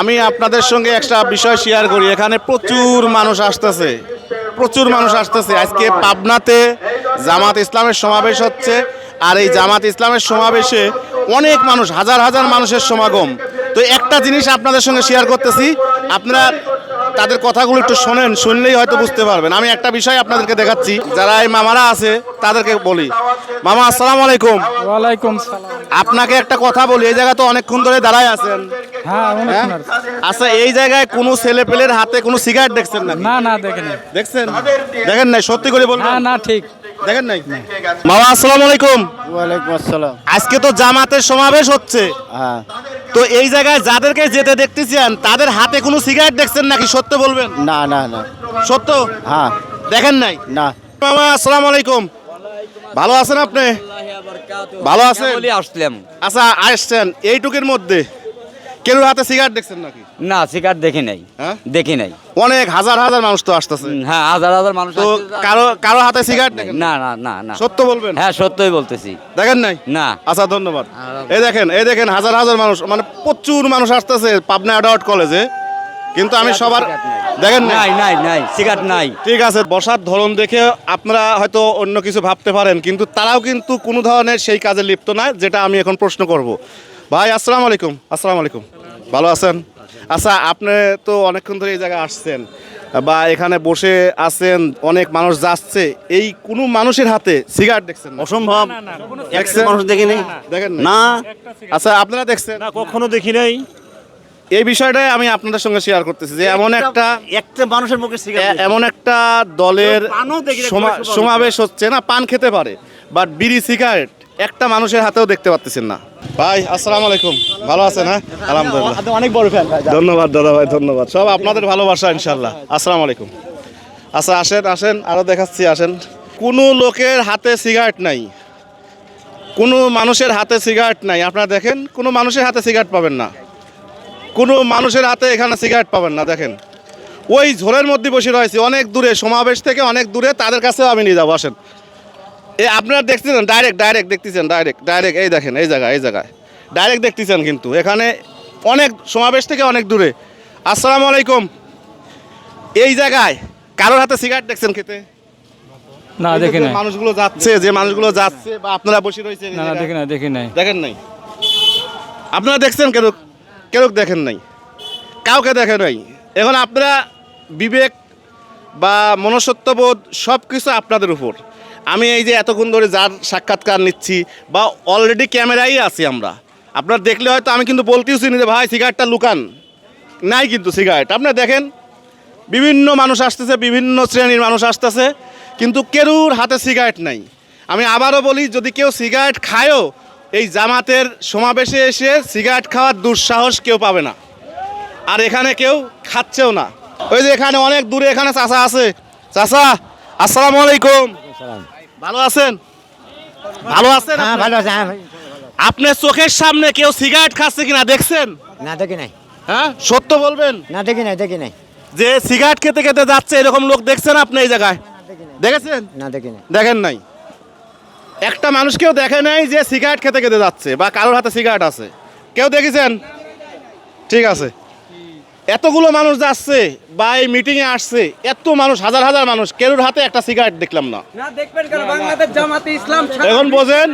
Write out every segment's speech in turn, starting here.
আমি আপনাদের সঙ্গে একটা বিষয় শেয়ার করি। এখানে প্রচুর মানুষ আসতেছে। প্রচুর মানুষ আসতেছে। আজকে পাবনাতে জামাত ইসলামের সমাবেশ হচ্ছে আর এই জামাত ইসলামের সমাবেশে অনেক মানুষ, হাজার হাজার মানুষের সমাগম। তো একটা জিনিস আপনাদের সঙ্গে শেয়ার করতেছি। আপনারা তাদের কথাগুলো একটু শোনেন শুনলেই হয়তো বুঝতে পারবেন। আমি একটা বিষয় আপনাদেরকে দেখাচ্ছি। যারা এই মামারা আছে তাদেরকে বলি। মামা আসসালামু আলাইকুম। ওয়ালাইকুম সালাম। আপনাকে একটা কথা বলি এই জায়গা তো অনেকক্ষণ ধরে দাঁড়ায় আছেন। হ্যাঁ অনেক হ্যাঁ? সুন্দর। আচ্ছা এই জায়গায় কোনো ছেলে পেলের হাতে কোনো সিগারেট দেখছেন না না না দেখেনি দেখছেন? দেখেন নাই? সত্যি করে বলবেন? না না ঠিক। দেখেন নাই? মামা আসসালামু আলাইকুম। ওয়ালাইকুম আসসালাম। আজকে তো জামাতের সমাবেশ হচ্ছে। হ্যাঁ। তো এই জায়গায় যাদেরকে যেতে দেখতেছেন তাদের হাতে কোনো সিগারেট দেখছেন নাকি? সত্য বলবেন? না না না। সত্য? হ্যাঁ। দেখেন নাই? না। মামা আসসালামু আলাইকুম। ভালো আছেন আপনি? ভালো আছেন? আসলাম? আচ্ছা আসছেন। এইটুকের মধ্যে। কেউ হাতে সিগারেট দেখছেন নাকি? না শিকার দেখি নাই। হ্যাঁ? দেখি নাই। অনেক হাজার হাজার মানুষ তো আসতেছে। হ্যাঁ হাজার হাজার মানুষ তো কারও কারও হাতে সিগারেট দেখেন না না না না। সত্য বলবেন? হ্যাঁ সত্যই বলতেছি। দেখেন নাই? না। আচ্ছা ধন্যবাদ। এই দেখেন এই দেখেন হাজার হাজার মানুষ মানে প্রচুর মানুষ আসতেছে পাবনা অ্যাডাউট কলেজে। কিন্তু আমি সবার দেখেন নাই? নাই নাই নাই সিগারেট নাই। ঠিক আছে বসার ধরন দেখে আপনারা হয়তো অন্য কিছু ভাবতে পারেন কিন্তু তারাও কিন্তু কোনো ধরনের সেই কাজে লিপ্ত নয় যেটা আমি এখন প্রশ্ন করব। ভাই আসসালামু আলাইকুম। আসসালামু আলাইকুম। ভালো আছেন? আচ্ছা আপনি তো অনেকক্ষণ ধরে এই জায়গায় আসছেন। বা এখানে বসে আছেন অনেক মানুষ যাচ্ছে। এই কোনো মানুষের হাতে সিগারেট দেখছেন না? অসম্ভব? মানুষ দেখিনি দেখেন না? আচ্ছা আপনারা দেখছেন? না কখনো দেখি নাই। এই বিষয়টাই আমি আপনাদের সঙ্গে শেয়ার করতেছি যে এমন একটা একটা মানুষের মুখে এমন একটা দলের সমাবেশ হচ্ছে না পান খেতে পারে। বাট বিড়ি সিগারেট একটা মানুষের হাতেও দেখতে পাচ্ছেন না। ভাই আসসালামু আলাইকুম। ভালো আছেন হ্যাঁ? আলহামদুলিল্লাহ। অনেক বড় ফ্যান ধন্যবাদ দাদা ভাই ধন্যবাদ। সব আপনাদের ভালোবাসা ইনশাল্লাহ আসসালামু আলাইকুম। আচ্ছা আসেন আসেন আরও দেখাচ্ছি আসেন। কোনো লোকের হাতে সিগারেট নাই। কোনো মানুষের হাতে সিগারেট নাই। আপনারা দেখেন কোনো মানুষের হাতে সিগারেট পাবেন না। কোনো মানুষের হাতে এখানে সিগারেট পাবেন না দেখেন। ওই ঝোলের মধ্যে বসে রয়েছে অনেক দূরে সমাবেশ থেকে অনেক দূরে তাদের কাছেও আমি নিয়ে যাব আসেন। এ আপনারা দেখতেছেন ডাইরেক্ট ডাইরেক্ট দেখতেছেন ডাইরেক্ট ডাইরেক্ট এই দেখেন এই জায়গায় এই জায়গায়। ডাইরেক্ট দেখতেছেন কিন্তু এখানে অনেক সমাবেশ থেকে অনেক দূরে। আসসালামু আলাইকুম। এই জায়গায় কারোর হাতে সিগারেট দেখছেন খেতে? না দেখি নাই। মানুষগুলো যাচ্ছে যে মানুষগুলো যাচ্ছে বা আপনারা বসে রয়েছে না না দেখি নাই দেখি নাই। দেখেন নাই? আপনারা দেখছেন কেন? কেউ দেখেন নাই। কাউকে দেখেন নাই। এখন আপনারা বিবেক বা মনসত্ববোধ সব কিছু আপনাদের উপর। আমি এই যে এতক্ষণ ধরে যার সাক্ষাৎকার নিচ্ছি বা অলরেডি ক্যামেরাই আছি আমরা। আপনার দেখলে হয়তো আমি কিন্তু বলতেও চিনি যে, ভাই সিগারেটটা লুকান। নাই কিন্তু সিগারেট আপনারা দেখেন, বিভিন্ন মানুষ আসতেছে, বিভিন্ন শ্রেণির মানুষ আসতেছে, কিন্তু কেরুর হাতে সিগারেট নাই। আমি আবারও বলি, যদি কেউ সিগারেট খায়ও, এই জামাতের সমাবেশে এসে সিগারেট খাওয়ার দুঃসাহস কেউ পাবে না। আর এখানে কেউ খাচ্ছেও না। ওই যে এখানে অনেক দূরে এখানে চাচা আছে। চাষা আসসালামু আলাইকুম। ভালো আছেন? ভালো আছেন হ্যাঁ ভালো আছে হ্যাঁ। আপনার চোখের সামনে কেউ সিগারেট খাচ্ছে কিনা দেখছেন? না দেখি নাই। হ্যাঁ? সত্য বলবেন? না দেখি নাই দেখি নাই। যে সিগারেট খেতে খেতে যাচ্ছে এরকম লোক দেখছেন আপনি এই জায়গায়? দেখেছেন? না দেখি নাই। দেখেন নাই। একটা মানুষকেও দেখে নাই যে সিগারেট খেতে খেতে যাচ্ছে বা কারোর হাতে সিগারেট আছে। কেউ দেখেছেন? ঠিক আছে। এতগুলো মানুষ যাচ্ছে বা এই মিটিংয়ে আসছে এত মানুষ হাজার হাজার মানুষ কেউর হাতে একটা সিগারেট দেখলাম না। এখন বোঝেন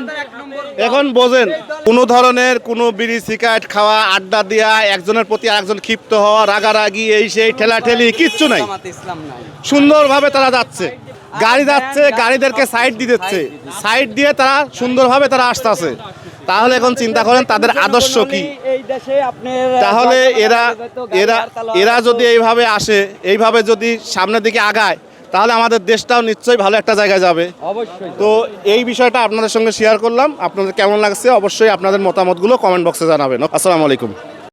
এখন বোঝেন কোনো ধরনের কোনো বিড়ি সিগারেট খাওয়া আড্ডা দেওয়া একজনের প্রতি আরেকজন ক্ষিপ্ত হওয়া রাগারাগি এই সেই ঠেলাঠেলি কিচ্ছু নাই। ইসলাম নাই। সুন্দরভাবে তারা যাচ্ছে। গাড়ি যাচ্ছে গাড়িদেরকে সাইড দিয়ে দিচ্ছে। সাইড দিয়ে তারা সুন্দরভাবে তারা আসতেছে। তাহলে এখন চিন্তা করেন তাদের আদর্শ কি? তাহলে এরা এরা এরা যদি এইভাবে আসে এইভাবে যদি সামনের দিকে আগায় তাহলে আমাদের দেশটাও নিশ্চয়ই ভালো একটা জায়গায় যাবে। অবশ্যই। তো এই বিষয়টা আপনাদের সঙ্গে শেয়ার করলাম। আপনাদের কেমন লাগছে? অবশ্যই আপনাদের মতামতগুলো কমেন্ট বক্সে জানাবেন। আসসালামু আলাইকুম।